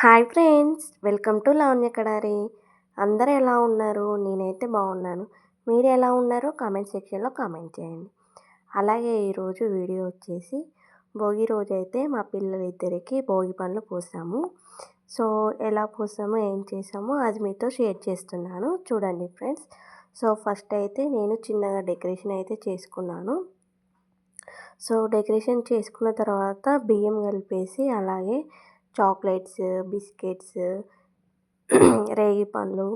Hi friends welcome to Lavanya Kadari. అందరూ ఎలా ఉన్నారు? నేనైతే బాగున్నాను. మీరు ఎలా ఉన్నారో కామెంట్ సెక్షన్లో కామెంట్ చేయండి. అలాగే ఈరోజు వీడియో వచ్చేసి భోగి రోజు అయితే మా పిల్లలిద్దరికి భోగి పండ్లు పోసాము. సో ఎలా పోసామో ఏం చేసామో అది మీతో షేర్ చేస్తున్నాను. చూడండి ఫ్రెండ్స్. సో ఫస్ట్ అయితే నేను చిన్నగా డెకరేషన్ అయితే చేసుకున్నాను. సో డెకరేషన్ చేసుకున్న తర్వాత బియ్యం కలిపేసి అలాగే చాక్లెట్స్ బిస్కెట్స్ రేగి పండ్లు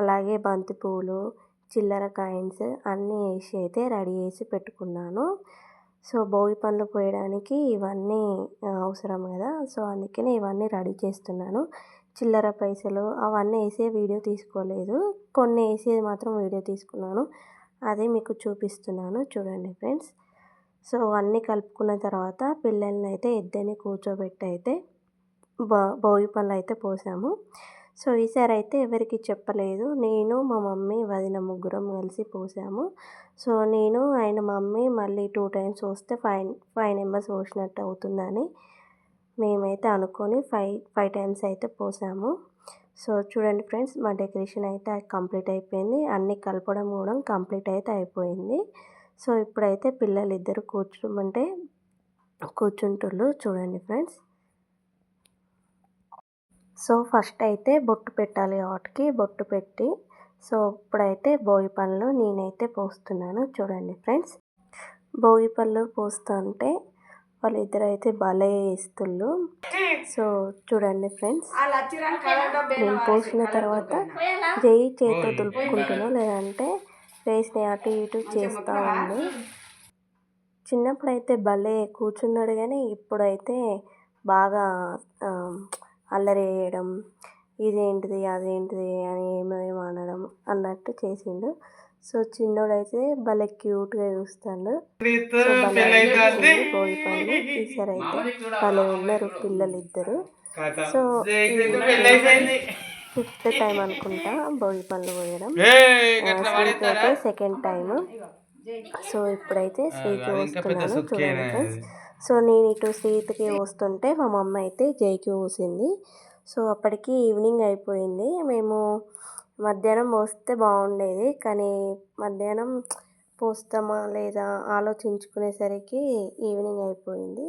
అలాగే బంతి చిల్లర కాయిన్స్ అన్నీ వేసి అయితే రెడీ చేసి పెట్టుకున్నాను. సో భోగి పండ్లు పోయడానికి ఇవన్నీ అవసరం కదా. సో అందుకని ఇవన్నీ రెడీ చేస్తున్నాను. చిల్లర పైసలు అవన్నీ వేసే వీడియో తీసుకోలేదు. కొన్ని వేసేది మాత్రం వీడియో తీసుకున్నాను. అదే మీకు చూపిస్తున్నాను. చూడండి ఫ్రెండ్స్. సో అన్నీ కలుపుకున్న తర్వాత పిల్లల్ని అయితే ఇద్దరిని కూర్చోబెట్టి అయితే భోగి పళ్ళు అయితే పోసాము. సో ఈసారి అయితే ఎవరికి చెప్పలేదు. నేను మా మమ్మీ వదిన ముగ్గురం కలిసి పోసాము. సో నేను ఆయన మమ్మీ మళ్ళీ టూ టైమ్స్ వస్తే ఫైవ్ ఫైవ్ నెంబర్స్ పోసినట్టు అవుతుందని మేమైతే అనుకొని ఫైవ్ ఫైవ్ టైమ్స్ అయితే పోసాము. సో చూడండి ఫ్రెండ్స్ మా డెకరేషన్ అయితే కంప్లీట్ అయిపోయింది. అన్నీ కలపడం కూడా కంప్లీట్ అయితే అయిపోయింది. సో ఇప్పుడైతే పిల్లలు ఇద్దరు కూర్చోమంటే కూర్చుంటుళ్ళు చూడండి ఫ్రెండ్స్. సో ఫస్ట్ అయితే బొట్టు పెట్టాలి వాటికి బొట్టు పెట్టి. సో ఇప్పుడైతే భోగి పళ్ళు నేనైతే పోస్తున్నాను. చూడండి ఫ్రెండ్స్. భోగి పళ్ళు పోస్తుంటే వాళ్ళిద్దరు అయితే భలే ఇస్తుళ్ళు సో చూడండి ఫ్రెండ్స్. నేను పోసిన తర్వాత జై చేతితో దులుపుకుంటున్నాను లేదంటే వేసిన అటు ఇటు చేస్తూ ఉంది చిన్నప్పుడైతే భలే కూర్చున్నాడు కానీ ఇప్పుడైతే బాగా అల్లరి వేయడం ఇదేంటిది అదేంటిది అని ఏమేమి అనడం అన్నట్టు చేసిండు. సో చిన్నోడైతే భలే క్యూట్గా చూస్తాడు. ఈసారి అయితే భలే ఉన్నారు పిల్లలు ఇద్దరు సో ఫిఫ్త్ టైం అనుకుంటా భోగి పళ్ళు పోయడం సెకండ్ టైం సో ఇప్పుడైతే స్వీట్ వస్తున్నాను చూడండి ఫ్రెండ్స్. సో నేను ఇటు శ్రీత్కి వస్తుంటే మా మమ్మ అయితే జైకి పోసింది. సో అప్పటికి ఈవినింగ్ అయిపోయింది. మేము మధ్యాహ్నం పోస్తే బాగుండేది. కానీ మధ్యాహ్నం పోస్తామా లేదా ఆలోచించుకునేసరికి ఈవినింగ్ అయిపోయింది.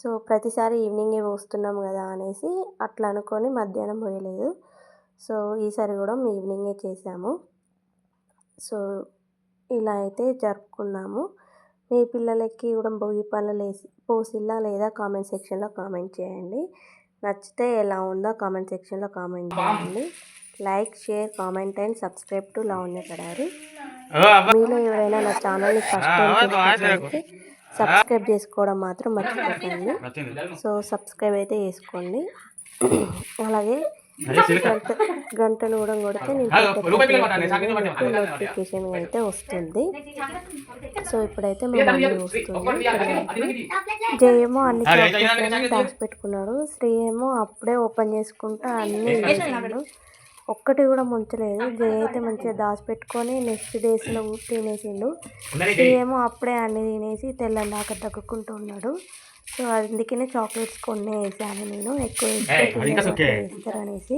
సో ప్రతిసారి ఈవినింగే పోస్తున్నాం కదా అనేసి అట్లా అనుకొని మధ్యాహ్నం పోయలేదు. సో ఈసారి కూడా ఈవినింగే చేసాము. సో ఇలా అయితే జరుపుకున్నాము. మీ పిల్లలకి కూడా భోగి పళ్ళు వేసి పోసిల్లా లేదా కామెంట్ సెక్షన్లో కామెంట్ చేయండి. నచ్చితే ఎలా ఉందో కామెంట్ సెక్షన్లో కామెంట్ చేయండి. Like share comment and subscribe to Lavanya Kadari మీలో ఎవరైనా నా ఛానల్ని ఫస్ట్ టైం సబ్స్క్రైబ్ చేసుకోవడం మాత్రం మర్చిపోకండి. సో సబ్స్క్రైబ్ అయితే చేసుకోండి. అలాగే గంటలు కూడా కొడితే నేను నోటిఫికేషన్ అయితే వస్తుంది. సో ఇప్పుడైతే మా మమ్మీ వస్తుంది. జయేమో అన్ని చాక్లెట్స్ దాచిపెట్టుకున్నాడు శ్రీ ఏమో అప్పుడే ఓపెన్ చేసుకుంటా అన్ని ఒక్కటి కూడా ముంచలేదు. జయ అయితే మంచిగా దాచిపెట్టుకొని నెక్స్ట్ డేస్లో తినేసిండు. శ్రీ ఏమో అప్పుడే అన్ని తినేసి తెల్లని దాకా తగ్గుకుంటూ ఉన్నాడు. సో అందుకనే చాక్లెట్స్ కొన్ని వేసాను నేను. ఎక్కువ వేస్తారనేసి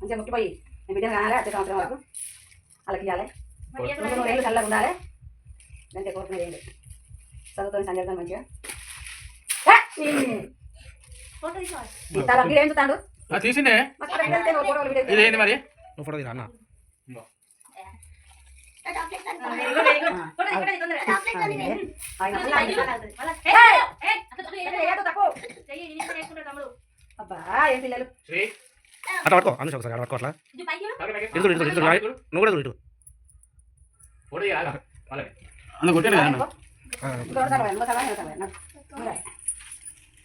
మంచిగా ముట్టిపోయి నేను బిడ్డను కానాలి అదే సంవత్సరం వరకు. వాళ్ళకి ఇవ్వాలి రెండు మూడు ఏళ్ళు చల్లగా ఉండాలి. దాంట్లో కోరుకునేది ఏంటి చదువుతాను సంజయ్ మంచిగా తీసిండే ఇదేంటి మరి నువ్వు ఫోటో అన్న అట్లా పట్టుకో అందుకు ఒకసారి అట్లా పట్టుకో అట్లా ఇటు ఇటు ఇటు నువ్వు కూడా ఇటు ఫోటో ఇవ్వాలి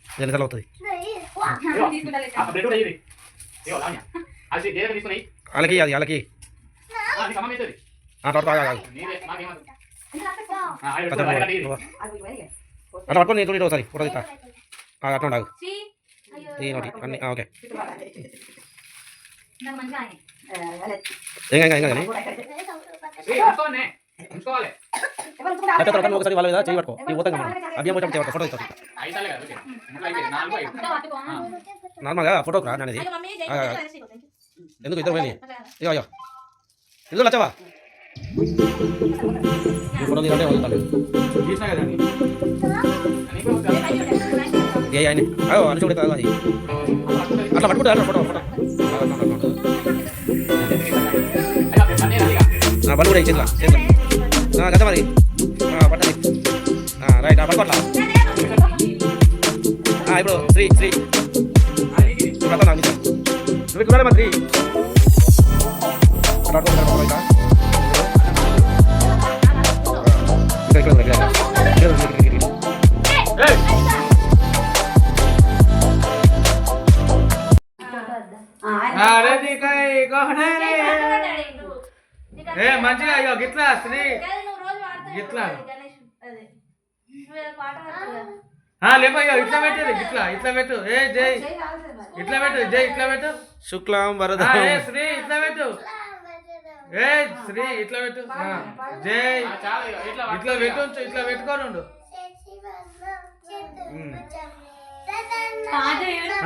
ఎన్నిసార్లు అవుతుంది. వాళ్ళకి అది వాళ్ళకి అట్లా పట్టుకో నేను ఇటు ఒకసారి ఫోటో తీస్తా. అట్లా ఉండాలి నోటి అన్ని ఆ, ఓకే. ఆ, అదే. ఏం ఉంచుకోవాలి తర్వాత నువ్వు ఒకసారి వాళ్ళ మీద చేయి పట్టుకో ఈ కదా అభ్యం చేయ ఫోటో. ఆ. నార్మల్గా ఫోటోకి రా నేను ఎందుకు ఇద్దరు పోయి ఇగో అయ్యో ఇల్లు వచ్చావా ఈ ఫోటో తీయాలంటే వదులుతాను? ఏ ఆయన అయ్యో అని అది అట్లా పట్టుకుంటా అట్లా ఫోటో ఫోటో అయ్యో. నా బలు కూడా చేతిలో కదా మరి పట్టండి రైట్ పట్టుకోట్లా ఇప్పుడు శ్రీ శ్రీ అది ఇది. ఇప్పుడు నాకు ఇచ్చాను. నువ్వు ఇక్కడ మరి అట్లా పట్టుకో, ఇట్లా పట్టుకో, ఇట్లా. ఇక్కడ, ఇక్కడ, ఇక్కడ, ఇక్కడ. ఇక్కడ, ఇక్కడ, ఇక్కడ, ఇక్కడ. ఏయ్, ఆ, ఆయన- అరే నీకాయ్ కోహనే రే. ఏ మంచిగా అయ్యో గిట్లా శ్రీ. గిట్లా. లేపయ్యో ఇట్లా పెట్టు ఇట్లా ఇట్లా పెట్టు. ఏ జై. ఇట్లా పెట్టు జై ఇట్లా పెట్టు. శుక్లాం వరద ఏ శ్రీ ఇట్లా పెట్టు. ఏ శ్రీ ఇట్లా పెట్టు. జై. ఇట్లా పెట్టు ఇట్లా పెట్టుకోను ఉండు.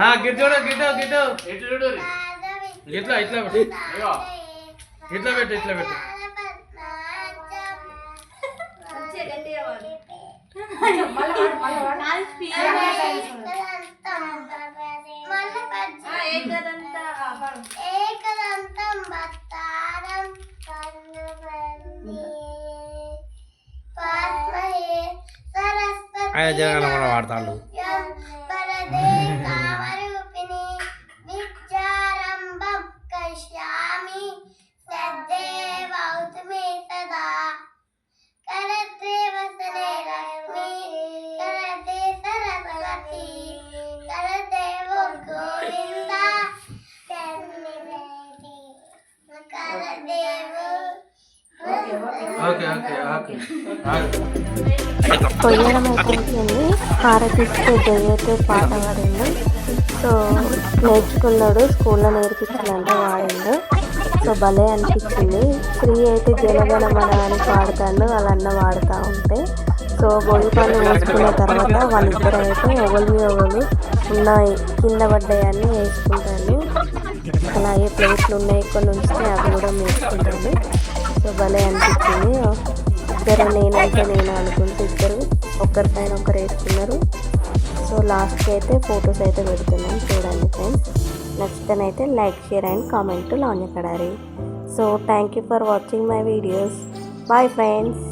ఆ గిడ్డు గిడ్డు గిడ్డు ఎటు చూడు రే. ఇట్లా ఇట్లా పెట్టు. ఇట్లా పెట్టు ఇట్లా పెట్టు? ఏకదంతం పద్మయే సరస్వతి జనాలు మనం వాడతాడు కొయ్యడం అయిపోయింది హారతిస్తే జయ్యతే పాట పాడిండు. సో నేర్చుకున్నాడు స్కూల్లో నేర్పించాలంట వాడిండు. సో భలే అనిపించింది. స్త్రీ అయితే జనగణమన అని పాడతాను వాళ్ళన్న వాడుతూ ఉంటే. సో బొడి పళ్ళు వేసుకున్న తర్వాత వాళ్ళిద్దరు అయితే ఒకరి మీద ఉన్నాయి కింద పడ్డాయని వేసుకుంటాను అలాగే ప్లేట్లు ఉన్నాయి కొన్ని ఉంచితే అవి కూడా వేసుకుంటాను సో భలే అనిపించింది ఇద్దరు నేనైతే నేను అనుకుంటే ఇద్దరు. ఒకరిపైన ఒకరు వేసుకున్నారు. సో లాస్ట్కి అయితే ఫొటోస్ అయితే పెడుతున్నాను చూడండి friends నచ్చితేనైతే like share and comment Lavanya Kadari so thank you for watching my videos bye friends